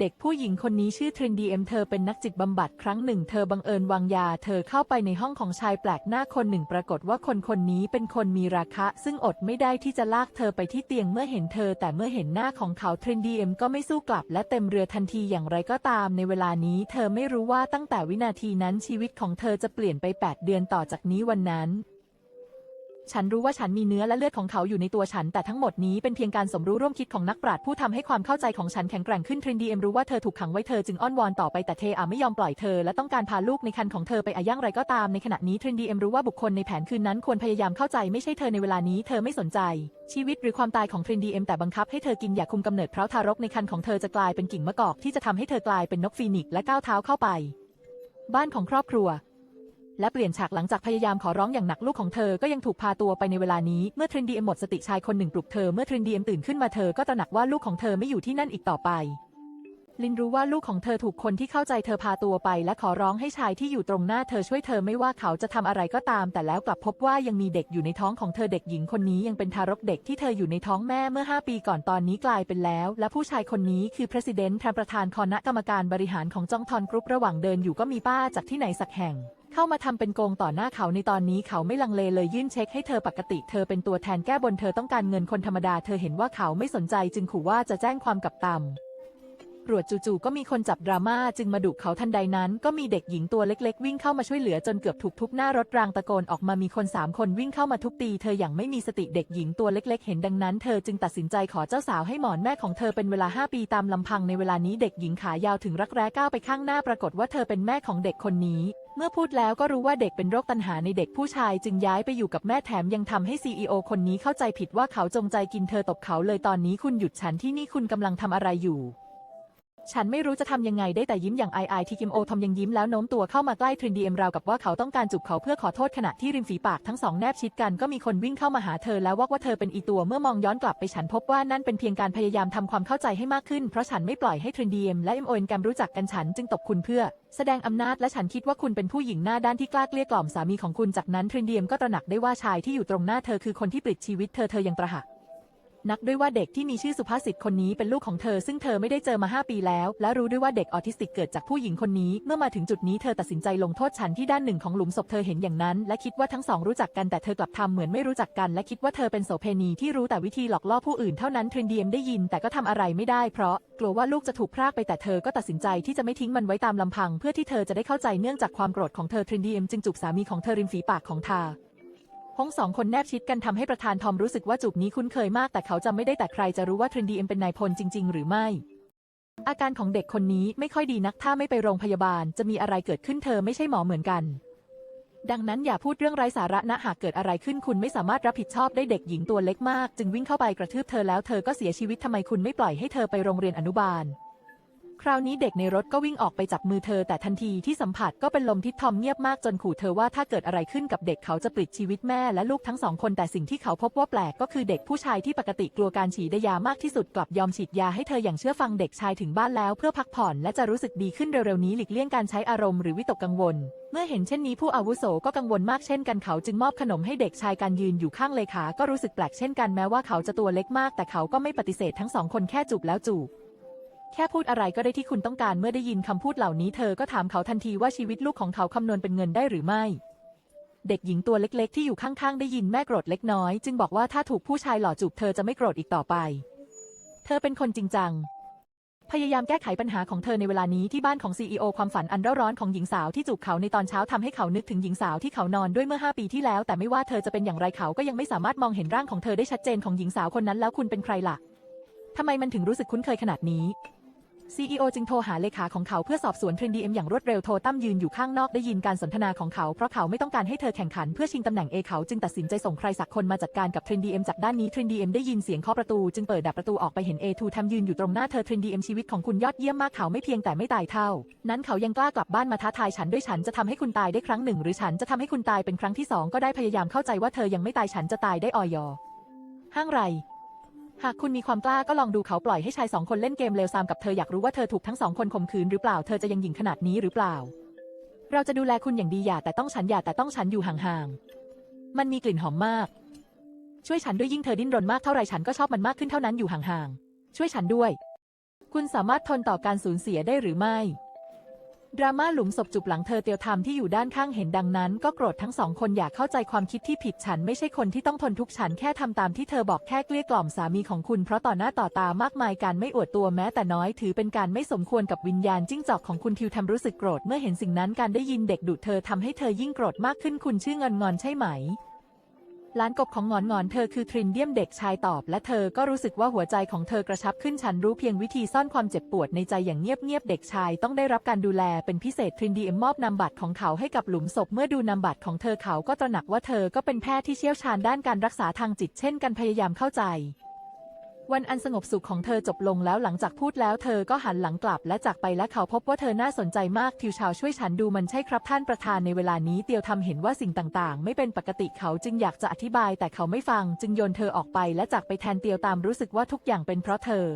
เด็กผู้หญิงคนนี้ชื่อทรินดีเอ็มเธอเป็นนักจิตบำบัดครั้งหนึ่งเธอบังเอิญวางยา เธอเข้าไปในห้องของชายแปลกหน้าคนหนึ่งปรากฏว่าคนคนนี้เป็นคนมีราคะ ซึ่งอดไม่ได้ที่จะลากเธอไปที่เตียงเมื่อเห็นเธอ แต่เมื่อเห็นหน้าของเขาทรินดีเอ็มก็ไม่สู้กลับ และเต็มเรือทันทีอย่างไรก็ตาม ในเวลานี้ เธอไม่รู้ว่าตั้งแต่วินาทีนั้นชีวิตของเธอจะเปลี่ยนไป 8 เดือนต่อจากนี้วันนั้น ฉันรู้ว่าฉันมีเนื้อและเลือดของเขาอยู่ในตัวฉัน แต่ทั้งหมดนี้เป็นเพียงการสมรู้ร่วมคิดของนักปราชญ์ผู้ทำให้ความเข้าใจของฉันแข็งแกร่งขึ้นทรินดีเอ็มรู้ว่าเธอถูกขังไว้เธอจึงอ้อนวอนต่อไปแต่เทอาไม่ยอมปล่อยเธอและต้องการพาลูกในครรภ์ของเธอไปอาย่างไรก็ตามในขณะนี้ทรินดีเอ็มรู้ว่าบุคคลในแผนคืนนั้นควรพยายามเข้าใจไม่ใช่เธอในเวลานี้เธอไม่สนใจ ชีวิตหรือความตายของทรินดีเอ็มแต่บังคับให้เธอกินยาคุมกำเนิดเพราะทารกในครรภ์ของเธอจะกลายเป็นกิ่งมะกอกที่จะทำให้เธอกลายเป็นนกฟีนิกซ์และก้าวเท้าเข้าไป บ้านของครอบครัว และเปลี่ยนฉากหลังจากพยายามขอร้องอย่างหนักลูกของเธอก็ยังถูกพาตัวไปในเวลานี้เมื่อทรินดีเอ็มหมดสติชายคนหนึ่งปลุกเธอเมื่อทรินดีเอ็มตื่นขึ้นมาเธอก็ตระหนักว่าลูกของเธอไม่อยู่ที่นั่นอีกต่อไป ลินรู้ว่าลูกของเธอถูกคนที่เข้าใจเธอพาตัวไป และขอร้องให้ชายที่อยู่ตรงหน้าเธอช่วยเธอไม่ว่าเขาจะทำอะไรก็ตาม แต่แล้วกลับพบว่ายังมีเด็กอยู่ในท้องของเธอเด็กหญิงคนนี้ยังเป็นทารกเด็กที่เธออยู่ในท้องแม่เมื่อ 5 ปีก่อนตอนนี้กลายเป็นแล้ว และผู้ชายคนนี้คือประธานแทนประธานคณะกรรมการบริหารของจองทอนกรุ๊ประหว่างเดินอยู่ก็มีป้าจากที่ไหนสักแห่งเข้ามาทำเป็นโกงต่อหน้าเขาในตอนนี้เขาไม่ลังเลเลยยื่นเช็คให้เธอปกติ เธอเป็นตัวแทนแก้บนเธอต้องการเงินคนธรรมดา เธอเห็นว่าเขาไม่สนใจจึงขู่ว่าจะแจ้งความกับตำ รวจจู่ๆก็มีคนจับดราม่าจึงมาดุเขาทันใดนั้น ก็มีเด็กหญิงตัวเล็กๆ วิ่งเข้ามาช่วยเหลือจนเกือบถูกทุบหน้ารถรางตะโกนออกมามีคนสามคนวิ่งเข้ามาทุบตีเธออย่างไม่มีสติเด็กหญิงตัวเล็กๆ เห็นดังนั้น เธอจึงตัดสินใจขอเจ้าสาวให้หมอนแม่ของเธอเป็นเวลา 5 ปีตามลำพังในเวลานี้เด็กหญิงขายาวถึงรักแร้ก้าวไปข้างหน้าปรากฏว่าเธอเป็นแม่ของเด็กคนนี้เมื่อพูดแล้วก็รู้ว่าเด็กเป็นโรคตัณหาในเด็กผู้ชายจึงย้ายไปอยู่กับแม่แถมยังทำให้ซีอคนนี้เข้าใจผิดว่าเขาจงใจกินเธอตบเขาเลยตอนนี้คุณหยุดฉันที่นี่คุณกำลังทำอะไรอยู่ ฉันไม่รู้จะทำยังไงได้แต่ยิ้มอย่างไอไอที่กิมโอทอมยังยิ้มแล้วโน้มตัวเข้ามาใกล้ทรินดีเอ็มราวกับว่าเขาต้องการจูบเขาเพื่อขอโทษขณะที่ริมฝีปากทั้งสองแนบชิดกันก็มีคนวิ่งเข้ามาหาเธอแล้วว่าว่าเธอเป็นอีตัวเมื่อมองย้อนกลับไปฉันพบว่านั่นเป็นเพียงการพยายามทำความเข้าใจให้มากขึ้นเพราะฉันไม่ปล่อยให้ทรินดีเอ็มและเอ็มโอเอ็นแกมรู้จักกันฉันจึงตบคุณเพื่อ แสดงอำนาจและฉันคิดว่าคุณเป็นผู้หญิงหน้าด้านที่กล้าเกลี้ยกล่อมสามีของคุณจากนั้นทรินดีเอ็มก็ตระหนักได้ว่าชายที่อยู่ตรงหน้าเธอคือคนที่ปลิดชีวิตเธอเธอยังตระหัก นักด้วยว่าเด็กที่มีชื่อสุภาษิตคนนี้เป็นลูกของเธอ ซึ่งเธอไม่ได้เจอมา 5 ปีแล้ว และรู้ด้วยว่าเด็กออทิสติกเกิดจากผู้หญิงคนนี้ เมื่อมาถึงจุดนี้เธอตัดสินใจลงโทษฉันที่ด้านหนึ่งของหลุมศพเธอเห็นอย่างนั้น และคิดว่าทั้งสองรู้จักกันแต่เธอกลับทำเหมือนไม่รู้จักกัน และคิดว่าเธอเป็นโสเภณีที่รู้แต่วิธีหลอกล่อผู้อื่นเท่านั้นเทรนเดียมได้ยินแต่ก็ทำอะไรไม่ได้เพราะกลัวว่าลูกจะถูกพรากไปแต่เธอก็ตัดสินใจที่จะไม่ทิ้งมันไว้ตามลำพัง เพื่อที่เธอจะได้เข้าใจเนื่องจากความโกรธของเธอเทรนเดียมจึงจูบสามีของเธอริมฝีปากของทา องสองคนแนบชิดกันทำให้ประธานทอมรู้สึกว่าจูบนี้คุ้นเคยมาก แต่เขาจำไม่ได้แต่ใครจะรู้ว่าเทรนดีเอ็มเป็นนายพลจริง ๆ หรือไม่ อาการของเด็กคนนี้ไม่ค่อยดีนักถ้าไม่ไปโรงพยาบาลจะมีอะไรเกิดขึ้นเธอไม่ใช่หมอเหมือนกัน ดังนั้นอย่าพูดเรื่องไร้สาระนะหากเกิดอะไรขึ้นคุณไม่สามารถรับผิดชอบได้เด็กหญิงตัวเล็กมาก จึงวิ่งเข้าไปกระทืบเธอแล้วเธอก็เสียชีวิตทำไมคุณไม่ปล่อยให้เธอไปโรงเรียนอนุบาล คราวนี้เด็กในรถก็วิ่งออกไปจับมือเธอ แต่ทันทีที่สัมผัสก็เป็นลมที่ทอมเงียบมากจนขู่เธอว่าถ้าเกิดอะไรขึ้นกับเด็กเขาจะปลิดชีวิตแม่และลูกทั้งสองคนแต่สิ่งที่เขาพบว่าแปลกก็คือเด็กผู้ชายที่ปกติกลัวการฉีดยามากที่สุดกลับยอมฉีดยาให้เธออย่างเชื่อฟังเด็กชายถึงบ้านแล้วเพื่อพักผ่อนและจะรู้สึกดีขึ้นเร็วๆนี้หลีกเลี่ยงการใช้อารมณ์หรือวิตกกังวลเมื่อเห็นเช่นนี้ผู้อาวุโสก็กังวลมากเช่นกันเขาจึงมอบขนมให้เด็กชายการยืนอยู่ข้างเลขา ก็รู้สึกแปลกเช่นกันแม้ว่าเขาจะตัวเล็กมาก แต่เขาก็ไม่ปฏิเสธทั้งสองคนแค่จูบแล้วจูบ แค่พูดอะไรก็ได้ที่คุณต้องการเมื่อได้ยินคำพูดเหล่านี้เธอก็ถามเขาทันทีว่าชีวิตลูกของเขาคำนวณเป็นเงินได้หรือไม่ เด็กหญิงตัวเล็กๆ ที่อยู่ข้างๆ ได้ยินแม่โกรธเล็กน้อย จึงบอกว่าถ้าถูกผู้ชายหล่อจูบเธอจะไม่โกรธอีกต่อไป เธอเป็นคนจริงจัง พยายามแก้ไขปัญหาของเธอในเวลานี้ที่บ้านของซีอความฝันอันเร่าร้อนของหญิงสาวที่จูบเขาในตอนเช้าทำให้เขานึกถึงหญิงสาวที่เขานอนด้วยเมื่อ 5 ปีที่แล้ว แต่ไม่ว่าเธอจะเป็นอย่างไรเขาก็ยังไม่สามารถมองเห็นร่างของเธอได้ชัดเจนของหญิงสาวคนนั้นแล้วคุณเป็นใครล่ะทำไมมันถึงรู้สึกคุ้นเคยขนาดนี้ CEO จึงโทรหาเลขาของเขาเพื่อสอบสวนเทรนดีเอ็มอย่างรวดเร็วโทรตั้มยืนอยู่ข้างนอกได้ยินการสนทนาของเขาเพราะเขาไม่ต้องการให้เธอแข่งขันเพื่อชิงตำแหน่งเอเขาจึงตัดสินใจส่งใครสักคนมาจัดการกับเทรนดีเอ็มจากด้านนี้เทรนดีเอ็มได้ยินเสียงเคาะประตูจึงเปิดดับประตูออกไปเห็นเอทูทำยืนอยู่ตรงหน้าเธอเทรนดีเอ็มชีวิตของคุณยอดเยี่ยมมากเขาไม่เพียงแต่ไม่ตายเท่า นั้นเขายังกล้ากลับบ้านมาท้าทายฉันด้วยฉันจะทำให้คุณตายได้ครั้งหนึ่ง หรือฉันจะทำให้คุณตายเป็นครั้งที่สองก็ได้พยายามเข้าใจว่าเธอยังไม่ตายฉันจะตายได้ออยห้างไร หากคุณมีความกล้าก็ลองดูเขาปล่อยให้ชายสองคนเล่นเกมเลวซามกับเธออยากรู้ว่าเธอถูกทั้งสองคนข่มขืนหรือเปล่าเธอจะยังหญิงขนาดนี้หรือเปล่า เราจะดูแลคุณอย่างดีอย่าแต่ต้องฉันอย่าแต่ต้องฉันอยู่ห่างๆ มันมีกลิ่นหอมมาก ช่วยฉันด้วยยิ่งเธอดิ้นรนมากเท่าไรฉันก็ชอบมันมากขึ้นเท่านั้นอยู่ห่างๆ ช่วยฉันด้วย คุณสามารถทนต่อการสูญเสียได้หรือไม่ ดราม่าหลุมศพจุบหลังเธอเตียวทำที่อยู่ด้านข้างเห็นดังนั้น ก็โกรธทั้งสองคนอยากเข้าใจความคิดที่ผิดฉันไม่ใช่คนที่ต้องทนทุกข์ฉันแค่ทำตามที่เธอบอกแค่เกลี้ยกล่อมสามีของคุณ เพราะต่อหน้าต่อตามากมายการไม่อวดตัวแม้แต่น้อยถือเป็นการไม่สมควรกับวิญญาณจิ้งจอกของคุณทิวทำรู้สึกโกรธเมื่อเห็นสิ่งนั้นการได้ยินเด็กดุเธอทำให้เธอยิ่งโกรธมากขึ้นคุณชื่องอนงอนใช่ไหม ล้านกบของงอนงอนเธอคือทรินเดียมเด็กชายตอบ และเธอก็รู้สึกว่าหัวใจของเธอกระชับขึ้นฉันรู้เพียงวิธีซ่อนความเจ็บปวดในใจอย่างเงียบๆเด็กชายต้องได้รับการดูแลเป็นพิเศษทรินเดียมมอบนามบัตรของเขาให้กับหลุมศพเมื่อดูนามบัตรของเธอเขาก็ตระหนักว่าเธอก็เป็นแพทย์ที่เชี่ยวชาญด้านการรักษาทางจิตเช่นกันพยายามเข้าใจ วันอันสงบสุขของเธอจบลงแล้วหลังจากพูดแล้วเธอก็หันหลังกลับและจากไปและเขาพบว่าเธอน่าสนใจมากทิวชาวช่วยฉันดูมันใช่ครับท่านประธานในเวลานี้เตียวทำเห็นว่าสิ่งต่างๆ ไม่เป็นปกติเขาจึงอยากจะอธิบายแต่เขาไม่ฟัง จึงโยนเธอออกไปและจากไปแทนเตียวตามรู้สึกว่าทุกอย่างเป็นเพราะเธอ